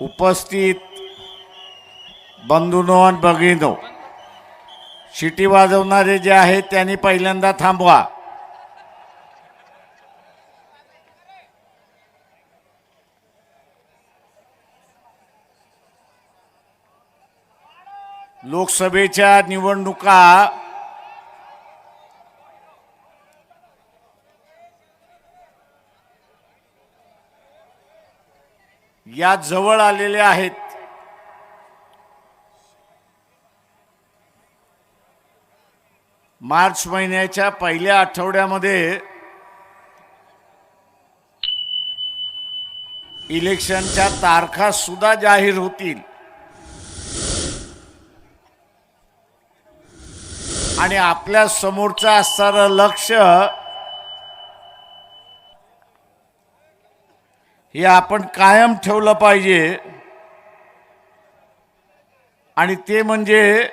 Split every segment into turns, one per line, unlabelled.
उपस्थित बंधूनो आणि भगिनो शिटी वाजवणारे जे आहेत त्यांनी पहिल्यांदा थांबवा. लोकसभेच्या निवडणुका या जवळ आलेल्या आहेत. मार्च महिन्याच्या पहिल्या आठवड्यामध्ये इलेक्शनच्या तारखा सुद्धा जाहीर होतील. आणि आपल्या समोरचं असणारं लक्ष हे आपण कायम ठेवलं पाहिजे. आणि ते म्हणजे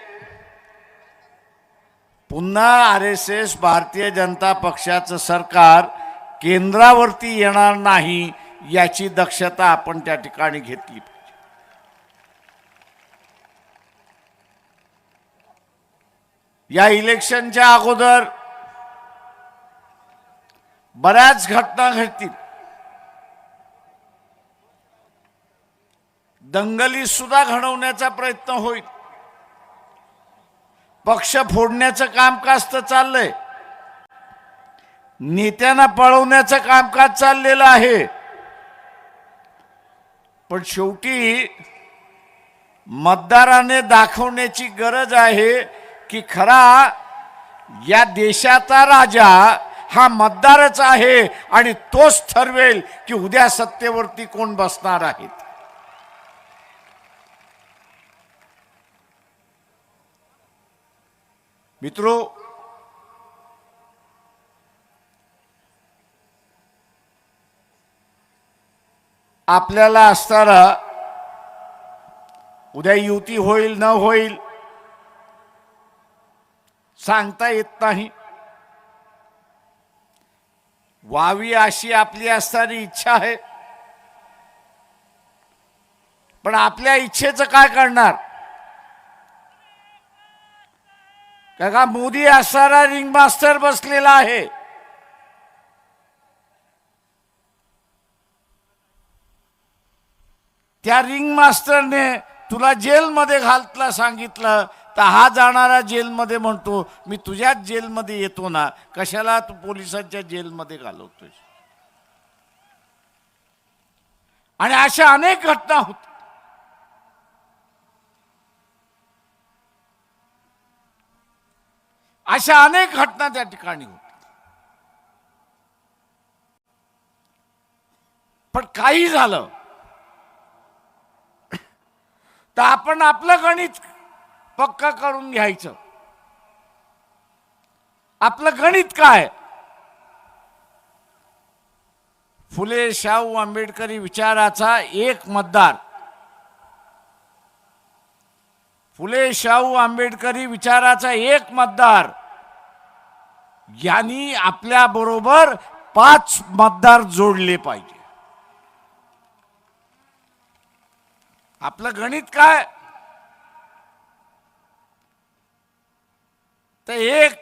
पुन्हा R S S Bharatiya Janata पक्षाचं सरकार केंद्रावरती येणार नाही याची दक्षता आपण त्या ठिकाणी घेतली पाहिजे. या इलेक्शनच्या अगोदर बऱ्याच घटना घडतील. दंगली सुद्धा घडवण्याचा प्रयत्न होईल. पक्ष फोडण्याचं कामकाज तर चाललंय. नेत्यांना पळवण्याचं कामकाज चाललेलं आहे. पण शेवटी मतदाराने दाखवण्याची गरज आहे की खरा या देशाचा राजा हा मतदारच आहे आणि तोच ठरवेल की उद्या सत्तेवरती कोण बसणार आहेत. मित्रो आपल्याला असताना उद्या युती होईल न होईल सांगता येत नाही. व्हावी अशी आपली असणारी इच्छा आहे. पण आपल्या इच्छेचं काय करणार? का मोदी असणारा रिंग मास्टर बसलेला आहे. त्या रिंग मास्टरने तुला जेलमध्ये घालतला सांगितलं तर हा जाणारा जेलमध्ये म्हणतो मी तुझ्याच जेलमध्ये येतो ना कशाला तू पोलिसांच्या जेलमध्ये घालवतोय आणि अशा अनेक घटना होत्या अशा अनेक घटना त्या ठिकाणी होत्या. पण काही झालं. तर आपण आपलं गणित पक्क करून घ्यायचं. आपलं गणित काय? फुले शाहू आंबेडकरी विचाराचा एक मतदार. फुले शाहू आंबेडकरी विचाराचा एक मतदार. यांनी आपल्या बरोबर पाच मतदार जोडले पाहिजे. आपलं गणित काय? तर एक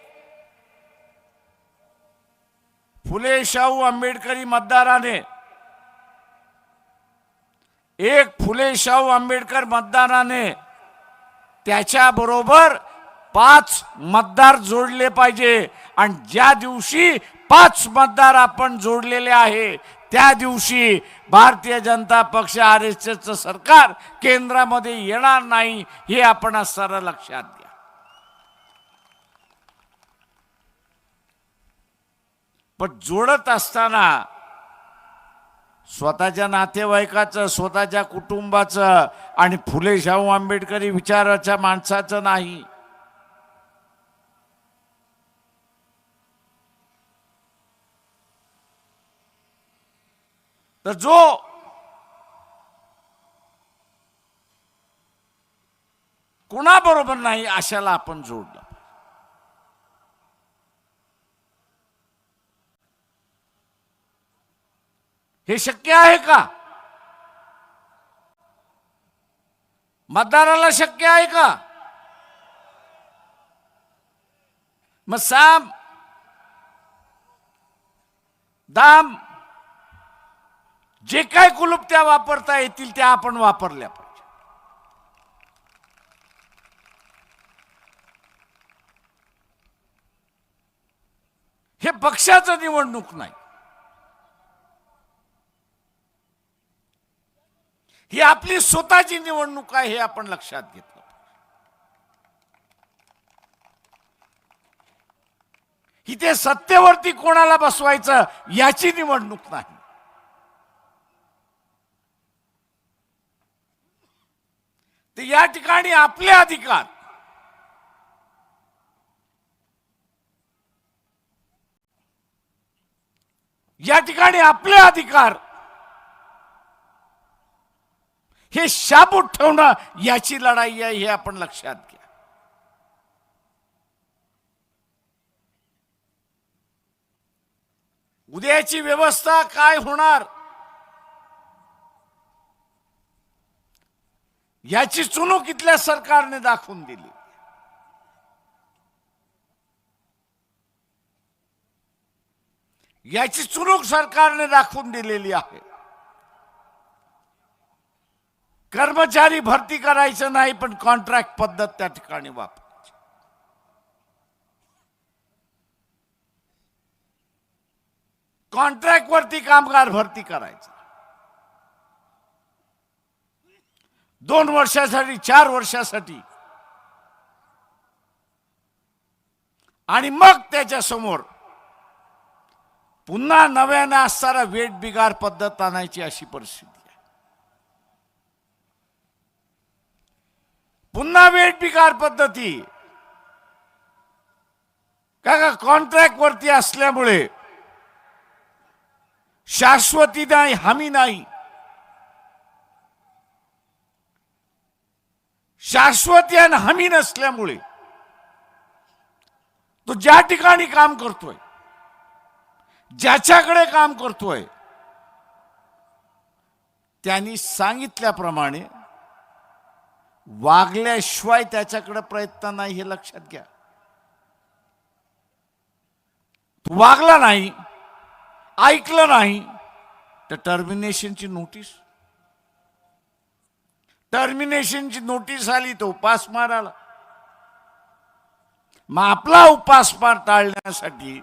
फुले शाहू आंबेडकरी मतदाराने एक फुले शाहू आंबेडकर मतदाराने त्याच्याबरोबर पाच मतदार जोडले पाहिजे. आणि ज्या दिवशी पाच मतदार आपण जोडलेले आहे त्या दिवशी भारतीय जनता पक्ष आर एस एसचं सरकार केंद्रामध्ये येणार नाही हे आपण सारं लक्षात घ्या. पण जोडत असताना स्वतःच्या नातेवाईकाचं स्वतःच्या कुटुंबाचं आणि फुले शाहू आंबेडकरी विचाराच्या माणसाचं नाही. तर जो कुणाबरोबर नाही अशाला आपण जोडलं हे शक्य आहे का? मतदाराला शक्य आहे का? मग साम दाम जे काय त्या वापरता येतील त्या आपण वापरल्या पाहिजे. हे पक्षाचं निवडणूक नाही. ही आपली स्वतःची निवडणूक आहे हे आपण लक्षात घेतलं इथे सत्तेवरती कोणाला बसवायचं याची निवडणूक नाही. तर या ठिकाणी आपले अधिकार. या ठिकाणी आपले अधिकार. हे शाबूत ठेवणं याची लढाई आहे हे आपण लक्षात घ्या. उद्याची व्यवस्था काय होणार? याची चुणूक इथल्या सरकारने दाखवून दिली. याची चुणूक सरकारने दाखवून दिलेली आहे. कर्मचारी भरती करायचं नाही पण कॉन्ट्रॅक्ट पद्धत त्या ठिकाणी वापरायची. कॉन्ट्रॅक्ट वरती कामगार भरती करायचं. दोन वर्षासाठी चार वर्षासाठी. आणि मग त्याच्यासमोर पुन्हा नव्यानं असणारा वेट बिगार पद्धत आणायची अशी परिस्थिती आहे. पुन्हा वेट बिगार पद्धती. का का कॉन्ट्रॅक्ट वरती असल्यामुळे शाश्वती नाही हमी नाही. शाश्वत यान हमी नसल्यामुळे तो ज्या ठिकाणी काम करतोय ज्याच्याकडे काम करतोय त्यांनी सांगितल्याप्रमाणे वागल्याशिवाय त्याच्याकडे प्रयत्न नाही हे लक्षात घ्या. तू वागला नाही ऐकलं नाही तर टर्मिनेशनची नोटीस टर्मिनेशनची नोटीस आली तो उपास माराला. मग आपला उपासमार टाळण्यासाठी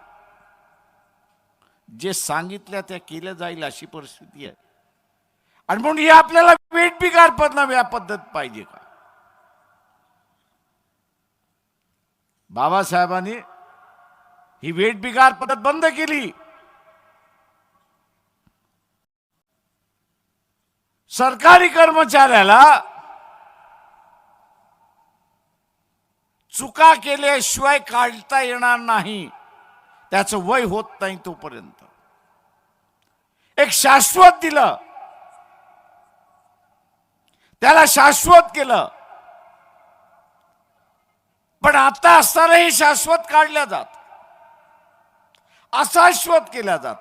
जे सांगितल्या त्या केल्या जाईल अशी परिस्थिती आहे. आणि म्हणून ही आपल्याला वेट बिगार पण नव्या पद्धत पाहिजे का? बाबासाहेबांनी ही वेट बिगार पद्धत बंद केली. सरकारी कर्मचाऱ्याला चुका केल्याशिवाय काढता येणार नाही. त्याचं वय होत नाही तोपर्यंत. एक शाश्वत दिलं. त्याला शाश्वत केलं. पण आता असतानाही शाश्वत काढल्या जात. अशाश्वत केल्या जात.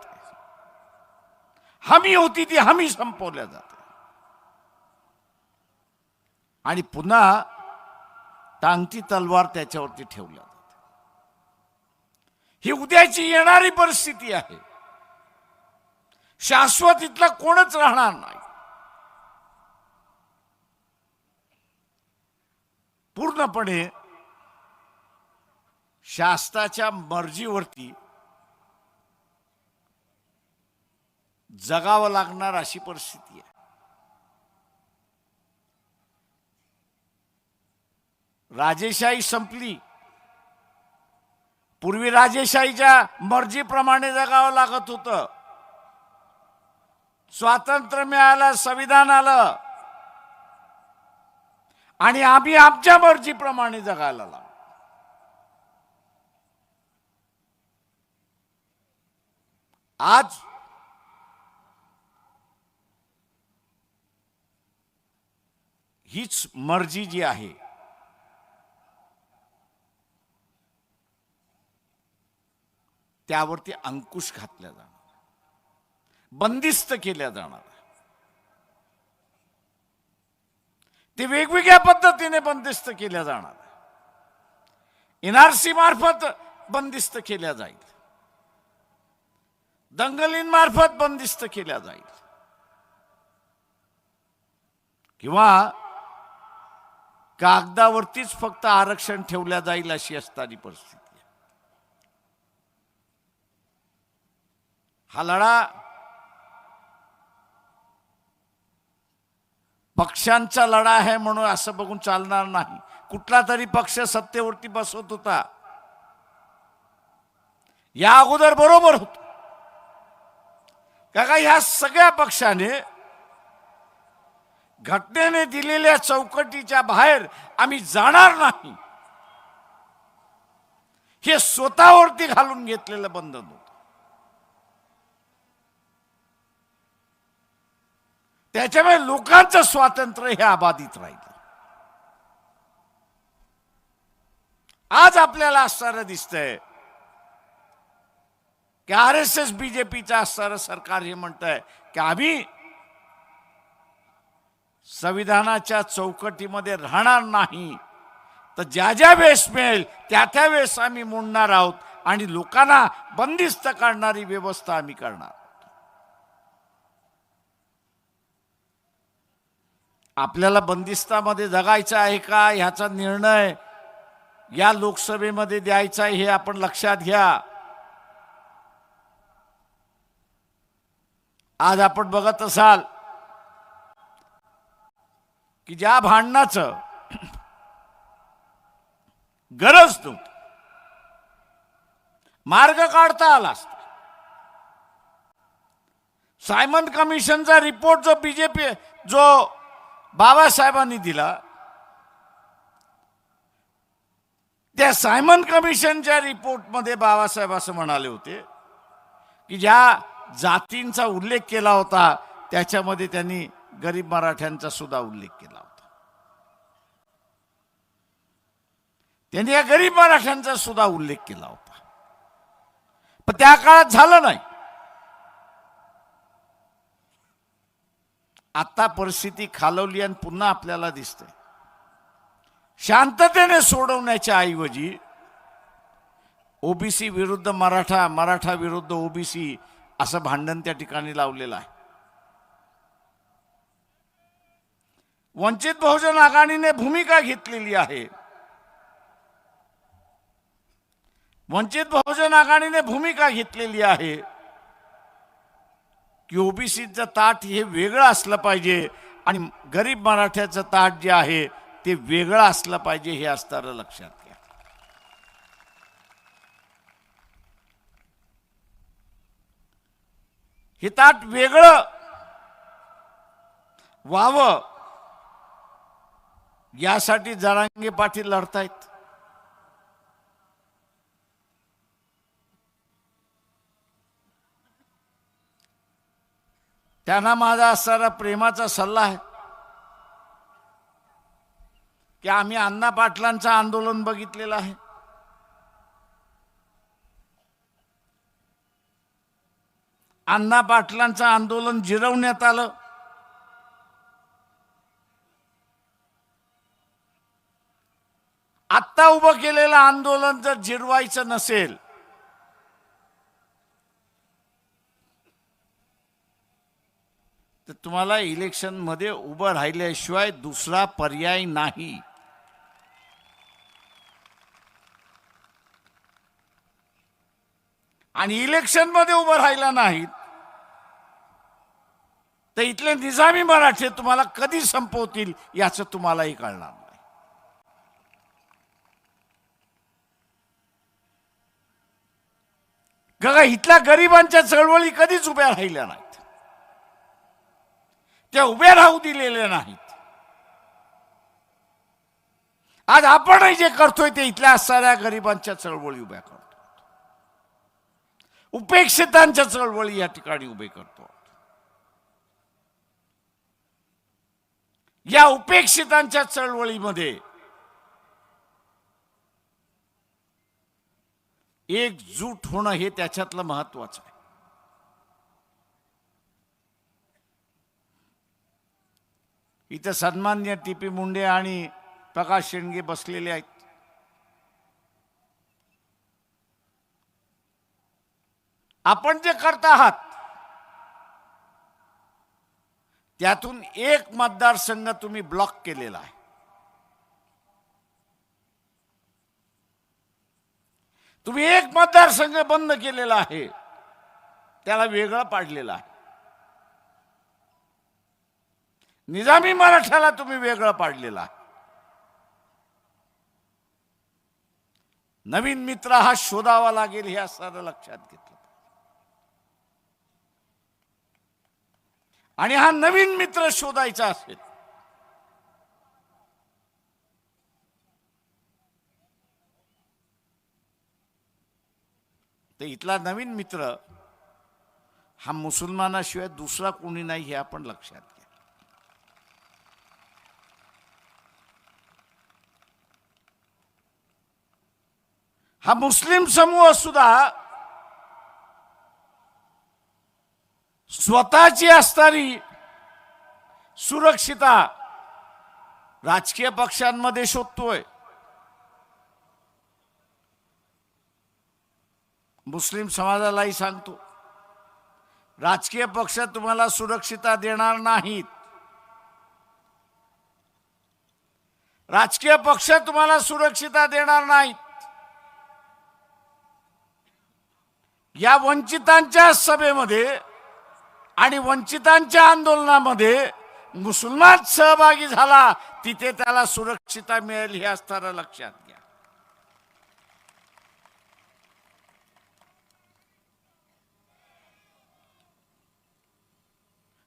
हमी होती ती हमी संपवल्या जाते. आणि पुन्हा टांगती तलवार त्याच्यावरती ठेवल्या जाते ही उद्याची येणारी परिस्थिती आहे. शाश्वत इथला कोणच राहणार नाही. पूर्णपणे शास्त्राच्या मर्जीवरती जगावं लागणार अशी परिस्थिती आहे. राजेशाही संपली. पूर्वी राजेशाहीच्या मर्जीप्रमाणे जगावं लागत होतं. स्वातंत्र्य मिळालं संविधान आलं. आणि आम्ही आमच्या मर्जीप्रमाणे जगायला लागलो. आज हीच मर्जी जी आहे त्यावरती अंकुश घातल्या जाणार. बंदिस्त केल्या जाणार. ते वेगवेगळ्या पद्धतीने बंदिस्त केल्या जाणार. एनआरसी मार्फत बंदिस्त केल्या जाईल. दंगलींमार्फत बंदिस्त केल्या जाईल. किंवा कागदावरतीच फक्त आरक्षण ठेवल्या जाईल अशी असणारी परिस्थिती आहे. हा लढा पक्षांचा लढा आहे म्हणून असं बघून चालणार नाही. कुठला तरी पक्ष सत्तेवरती बसवत होता. या अगोदर बरोबर होत. का ह्या सगळ्या पक्षाने घटनेने दिलेल्या चौकटीच्या बाहेर आम्ही जाणार नाही. हे स्वतःवरती घालून घेतलेलं बंधन होत त्याच्यामुळे लोकांचं स्वातंत्र्य हे अबाधित राहिलं. आज आपल्याला असणारं दिसतंय की आर एस एस बीजेपीचं असणारं सरकार हे म्हणतंय की आम्ही संविधानाच्या चौकटीमध्ये राहणार नाही. तर ज्या ज्या वेळेस मिळेल त्या त्या वेळेस आम्ही मोडणार आहोत आणि लोकांना बंदिस्त करणारी व्यवस्था आम्ही करणार. आपल्याला बंदिस्तामध्ये जगायचं आहे का? ह्याचा निर्णय या लोकसभेमध्ये द्यायचा आहे हे आपण लक्षात घ्या. आज आपण बघत असाल की ज्या भांडणाचं गरज नव्हती मार्ग काढता आला असता. सायमन कमिशनचा रिपोर्ट जो बीजेपी जो बाबासाहेबांनी दिला. त्या सायमन कमिशनच्या रिपोर्टमध्ये बाबासाहेब असं म्हणाले होते की ज्या जातींचा उल्लेख केला होता त्याच्यामध्ये त्यांनी गरीब मराठ्यांचा सुद्धा उल्लेख केला होता. त्यांनी या गरीब मराठ्यांचा सुद्धा उल्लेख केला होता. पण त्या काळात झालं नाही. आता परिस्थिती खालवली आणि पुन्हा आपल्याला दिसते. शांततेने सोडवण्याच्या ऐवजी ओबीसी विरुद्ध मराठा मराठा विरुद्ध ओबीसी असं भांडण त्या ठिकाणी लावलेलं आहे. वंचित बहुजन आघाडीने भूमिका घेतलेली आहे. वंचित बहुजन आघाडीने भूमिका घेतलेली आहे. की ओबीसीचं ताट हे वेगळं असलं पाहिजे आणि गरीब मराठ्याचं ताट जे आहे ते वेगळं असलं पाहिजे हे असणारं लक्षात घ्या. हे ताट वेगळं व्हावं. यासाठी जरांगे पाटील लढतायत. त्यांना माझा असणारा प्रेमाचा सल्ला आहे. की आम्ही अण्णा पाटलांचं आंदोलन बघितलेलं आहे. अण्णा पाटलांचं आंदोलन जिरवण्यात आलं. आत्ता उभं केलेलं आंदोलन जर जिरवायचं नसेल तर तुम्हाला इलेक्शनमध्ये उभं राहिल्याशिवाय दुसरा पर्याय नाही. आणि इलेक्शनमध्ये उभं राहिला नाहीत तर इथले निजामी मराठे तुम्हाला कधी संपवतील याचं तुम्हालाही कळणार नाही. गगा इथल्या गरिबांच्या चळवळी कधीच उभ्या राहिल्या नाहीत. त्या उभ्या राहू दिलेल्या नाहीत. आज आपणही जे करतोय ते इथल्या असणाऱ्या गरिबांच्या चळवळी उभ्या करतो. उपेक्षितांच्या चळवळी या ठिकाणी उभे करतो. या उपेक्षितांच्या चळवळीमध्ये एकजूट होणं हे त्याच्यातलं महत्वाचं आहे. इथं सन्मान्य टी पी मुंडे आणि प्रकाश शेंडगे बसलेले आहेत. आपण जे करत आहात त्यातून एक मतदारसंघ तुम्ही ब्लॉक केलेला आहे. तुम्ही एक मतदारसंघ बंद केलेला आहे. त्याला वेगळं पाडलेला आहे. निजामी मराठ्याला तुम्ही वेगळं पाडलेला नवीन मित्र हा शोधावा लागेल हे असं लक्षात घेतलं. आणि हा नवीन मित्र शोधायचा असेल. तर इथला नवीन मित्र हा मुसलमानाशिवाय दुसरा कोणी नाही हे आपण लक्षात घ्या हा मुस्लिम समूह सुद्धा स्वतःची असणारी सुरक्षिता राजकीय पक्षांमध्ये शोधतोय. मुस्लिम समाजालाही सांगतो. राजकीय पक्ष तुम्हाला सुरक्षिता देणार नाहीत. राजकीय पक्ष तुम्हाला सुरक्षिता देणार नाहीत. या वंचितांच्या सभेमध्ये आणि वंचितांच्या आंदोलनामध्ये मुसलमान सहभागी झाला तिथे त्याला सुरक्षिता मिळेल हे असताना लक्षात घ्या.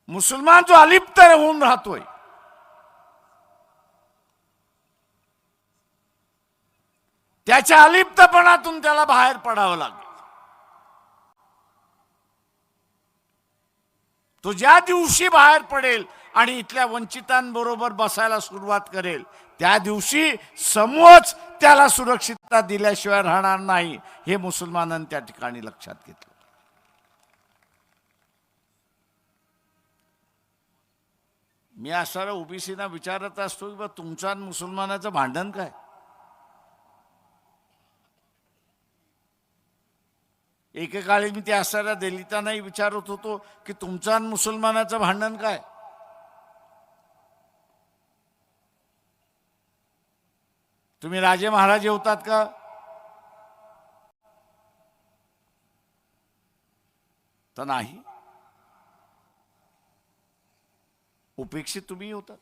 मुसलमान जो अलिप्त होऊन राहतोय त्याच्या अलिप्तपणातून त्याला बाहेर पडावं लागेल. तो ज्या दिवशी बाहेर पडेल आणि इथल्या वंचितांबरोबर बसायला सुरुवात करेल त्या दिवशी समूहच त्याला सुरक्षितता दिल्याशिवाय राहणार नाही हे मुसलमानांनी त्या ठिकाणी लक्षात घेतलं. मी असणारा ओबीसीना विचारत असतो की बा तुमचं आणि मुसलमानाचं भांडण काय? एकेकाळी मी त्या असणाऱ्या दलितांनाही विचारत होतो की तुमचं आणि मुसलमानाचं भांडण काय? तुम्ही राजे महाराजे होतात का? तर नाही. उपेक्षित तुम्ही होतात.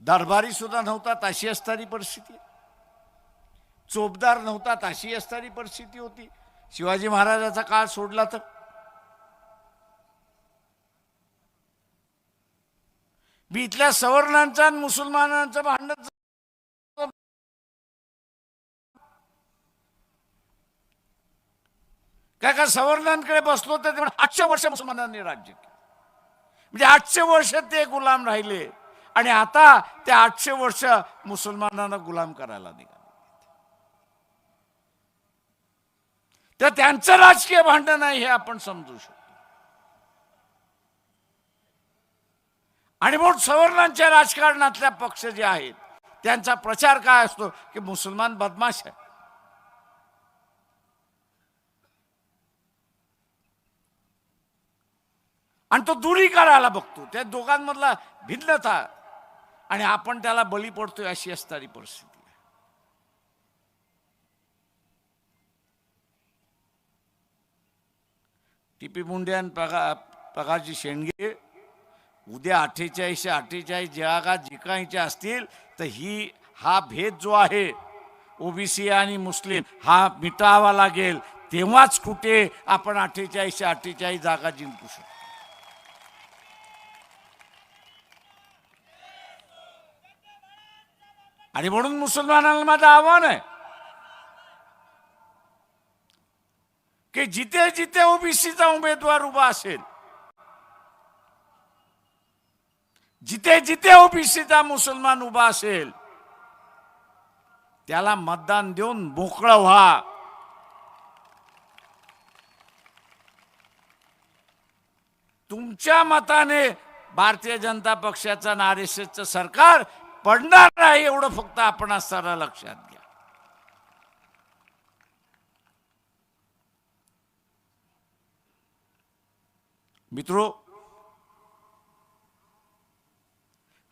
दरबारी सुद्धा नव्हतात अशी असणारी परिस्थिती चोपदार नव्हतात अशी असणारी परिस्थिती होती. शिवाजी महाराजाचा काळ सोडला तर. मी इथल्या सवर्णांचा आणि मुसलमानांचं भांडण काय का सवर्णांकडे बसलो तर ते आठशे वर्ष मुसलमानांनी राज्य केलं. म्हणजे आठशे वर्ष ते गुलाम राहिले आणि आता ते आठशे वर्ष मुसलमानांना गुलाम करायला निघाले. तर त्यांचं राजकीय भांडण आहे हे आपण समजू शकतो. आणि म्हणून सवर्णांच्या राजकारणातल्या पक्ष जे आहेत त्यांचा प्रचार काय असतो की मुसलमान बदमाश आहे? आणि तो दुरी करायला बघतो. त्या दोघांमधला भिन्नता आणि आपण त्याला बळी पडतोय अशी असणारी परिस्थिती आहे टी पी मुंडे आणि प्रका प्रकाशजी शेंडगे उद्या अठ्ठेचाळीसशे अठ्ठेचाळीस जागा जिंकायच्या असतील तर ही हा भेद जो आहे ओबीसी आणि मुस्लिम हा मिटावा लागेल. तेव्हाच कुठे आपण अठ्ठेचाळीसशे अठ्ठेचाळीस जागा जिंकू शकतो. आणि म्हणून मुसलमानांना माझं आव्हान आहे की जिथे जिथे ओबीसीचा उमेदवार उभा असेल जिथे जिथे ओबीसीचा मुसलमान उभा असेल त्याला मतदान देऊन मोकळं व्हा तुमच्या मताने भारतीय जनता पक्षाचं आणि आर एस एसचं सरकार पडणार नाही एवढं फक्त आपण असताना लक्षात घ्या मित्रो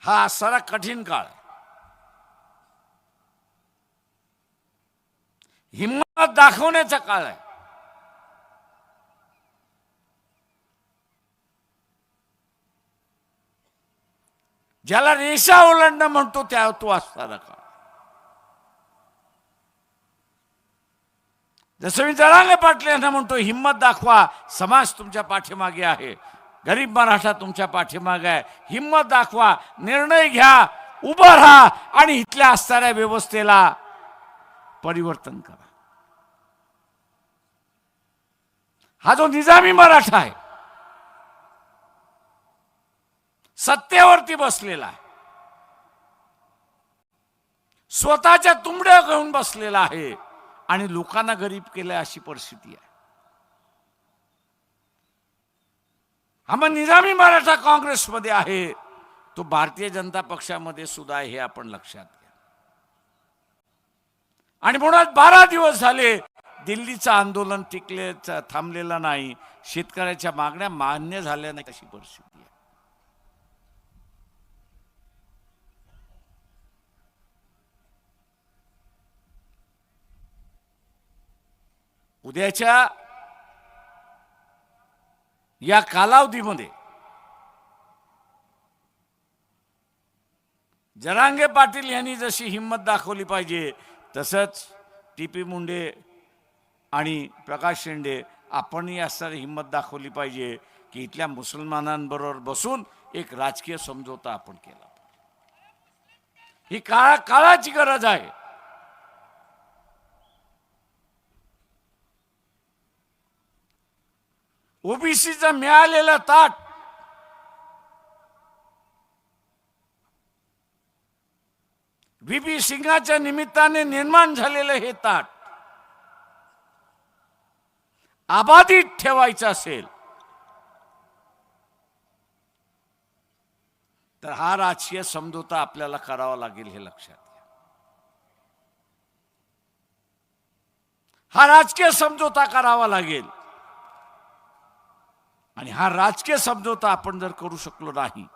हा सारा कठीण काळ आहे. हिंमत दाखवण्याचा काळ आहे ज्याला रेषा ओलांडणं म्हणतो त्या तो असताना काळ जसं मी जरांगे पाटील यांना म्हणतो हिंमत दाखवा समाज तुमच्या पाठीमागे आहे. गरीब मराठा तुमच्या पाठीमागे आहे. हिंमत दाखवा निर्णय घ्या उभं राहा आणि इथल्या असणाऱ्या व्यवस्थेला परिवर्तन करा. हा जो निजामी मराठा आहे सत्तेवरती बसलेला आहे स्वतःच्या तुंबड्या घेऊन बसलेला आहे आणि लोकांना गरीब केलंय अशी परिस्थिती आहे. हा मग निजामी मराठा काँग्रेसमध्ये आहे. तो भारतीय जनता पक्षामध्ये सुद्धा हे आपण लक्षात घ्या. आणि म्हणून बारा दिवस झाले दिल्लीचं आंदोलन टिकले थांबलेलं नाही. शेतकऱ्याच्या मागण्या मान्य झाल्या नाही अशी परिस्थिती आहे उद्याच्या या कालावधीमध्ये जरांगे पाटील यांनी जशी हिंमत दाखवली पाहिजे तसंच टी पी मुंडे आणि प्रकाश शेंडे आपणही असणारी हिंमत दाखवली पाहिजे की इथल्या मुसलमानांबरोबर बसून एक राजकीय समझोता आपण केला ही काळा काळाची गरज आहे. ओबीसीचं मिळालेलं ताट. व्ही पी सिंगाच्या निमित्ताने निर्माण झालेलं हे ताट आबाधित ठेवायचं असेल तर हा राजकीय समझोता आपल्याला करावा लागेल हे लक्षात घ्या. हा राजकीय समझोता करावा लागेल. आणि हा राजकीय समझोता आपण जर करू शकलो नाही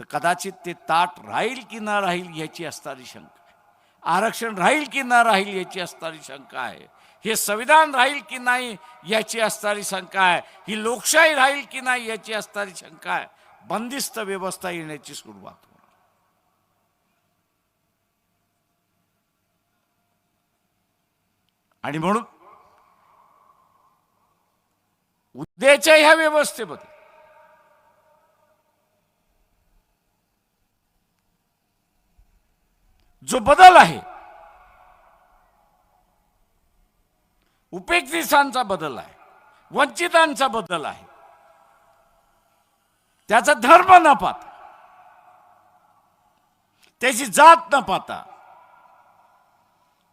तर कदाचित ते ताट राहील की ना राहील याची असणारी शंका आहे. आरक्षण राहील की ना राहील याची असणारी शंका आहे. हे संविधान राहील की नाही याची असणारी शंका आहे. ही लोकशाही राहील की नाही याची असणारी शंका आहे. बंदिस्त व्यवस्था येण्याची सुरुवात होणार. आणि म्हणून उद्याच्या ह्या व्यवस्थेमध्ये जो बदल आहे उपेक्षितांचा बदल आहे वंचितांचा बदल आहे त्याचा धर्म न पाहता त्याची जात न पाहता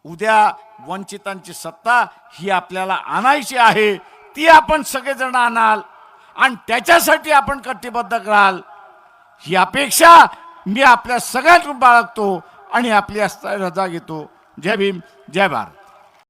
उद्या वंचितांची सत्ता ही आपल्याला आणायची आहे ती आपण सगळेजण आणाल आणि त्याच्यासाठी आपण कटिबद्ध कराल. ही अपेक्षा मी आपल्या सगळ्यात बाळगतो आणि आपली रजा घेतो. जय भीम जय भारत.